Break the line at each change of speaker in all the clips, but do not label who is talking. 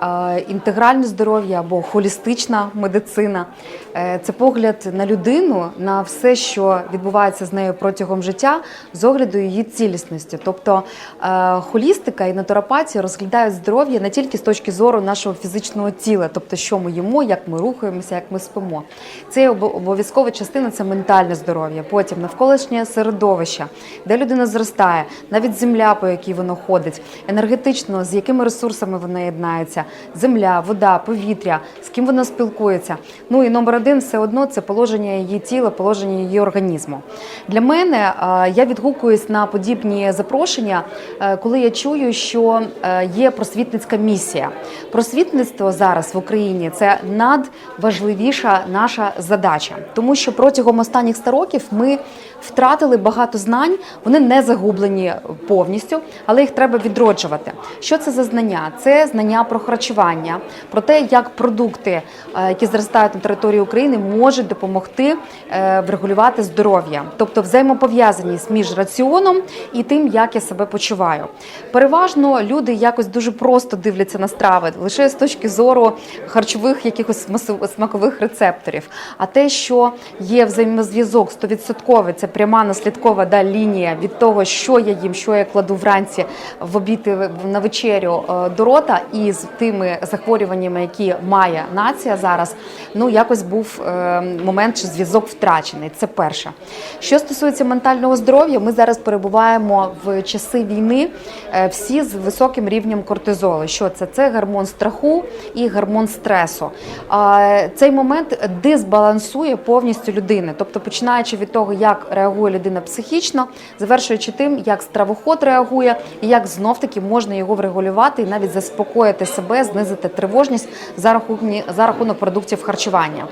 Е, Інтегральне здоров'я або холістична медицина е, це погляд на людину, на все, що відбувається з нею протягом життя, з огляду її цілісності. Тобто е, холістика і натуропатія розглядають здоров'я не тільки з точки зору нашого фізичного тіла, тобто що ми їмо, як ми рухаємося, як ми спимо. Це обов'язкова частина це ментальне здоров'я. Потім навколишнє середовище, де людина зростає, навіть земля, по якій воно ходить, енергетично, з якими ресурсами вона єднається, земля, вода, повітря, з ким вона спілкується. Ну і номер один все одно це положення її тіла, положення її організму. Для мене я відгукуюсь на подібні запрошення, е, коли я чую, що е, є просвітницька місія. Просвітництво зараз в Україні це надважливіша наша задача, тому що протягом останніх 100 років ми втратили багато знань, вони не загублені повністю, але їх треба відроджувати. Що це за знання? Це знання про харчування, про те, як продукти, е, які зростають на території України, можуть допомогти е, врегулювати здоров'я, тобто взаємопов'язаність між раціоном і тим, як я себе почуваю. Переважно люди якось дуже просто дивляться на страви, лише з точки зору харчових якихось смакових рецепторів. А те, що є взаємозв'язок 100%, це пряма наслідкова да, лінія від того, що я їм, що я кладу вранці в обід на вечерю е, до рота, і з тими захворюваннями, які має нація зараз, ну якось був е, момент чи зв'язок втрачений. Це перше. Що стосується ментального здоров'я, ми зараз перебуваємо в часи війни е, всі з високим рівнем кортизолу. Що це? Це гормон страху і гормон стресу. Цей момент дисбалансує повністю людини, тобто починаючи від того, як реагує людина психічно, завершуючи тим, як стравоход реагує, і як знов таки можна його врегулювати і навіть заспокоїти себе, знизити тривожність за рахунок, за рахунок продуктів харчування.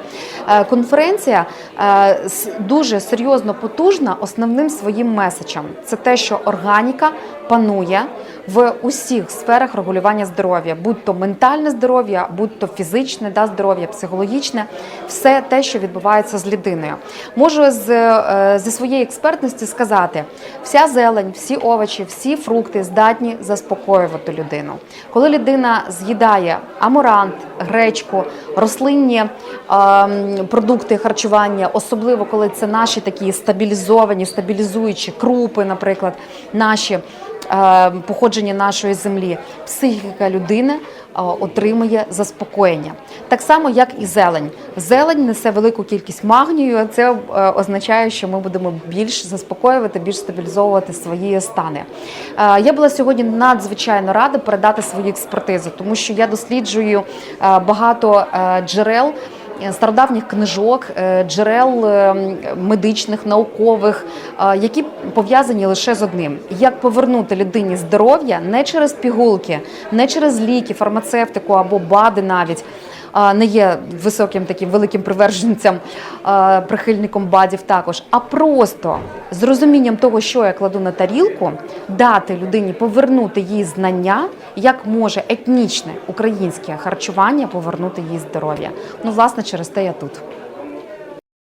Е, Конференція е, дуже серйозно потужна основним своїм меседжем. Це те, що органіка панує в усіх сферах регулювання здоров'я, будь то ментальне здоров'я, будь то фізичне да, здоров'я, психологічне, все те, що відбувається з людиною. Можу з, е, зі своєї експертності сказати, вся зелень, всі овочі, всі фрукти здатні заспокоювати людину. Коли людина з'їдає амурант, гречку, рослинні ем, продукти харчування, особливо коли це наші такі стабілізовані, стабілізуючі крупи, наприклад, наші е, походження нашої землі, психіка людини е, отримує заспокоєння. Так само, як і зелень. Зелень несе велику кількість магнію. а Це е, означає, що ми будемо більш заспокоювати, більш стабілізовувати свої стани. Е, Я була сьогодні надзвичайно рада передати свою експертизу, тому що я досліджую е, багато е, джерел е, стародавніх книжок, е, джерел е, медичних, наукових, е, які пов'язані лише з одним: як повернути людині здоров'я не через пігулки, не через ліки, фармацевтику або БАДи навіть. Не є високим таким великим приверженцем, прихильником бадів також, а просто з розумінням того, що я кладу на тарілку, дати людині повернути їй знання, як може етнічне українське харчування повернути їй здоров'я. Ну, власне, через те я тут.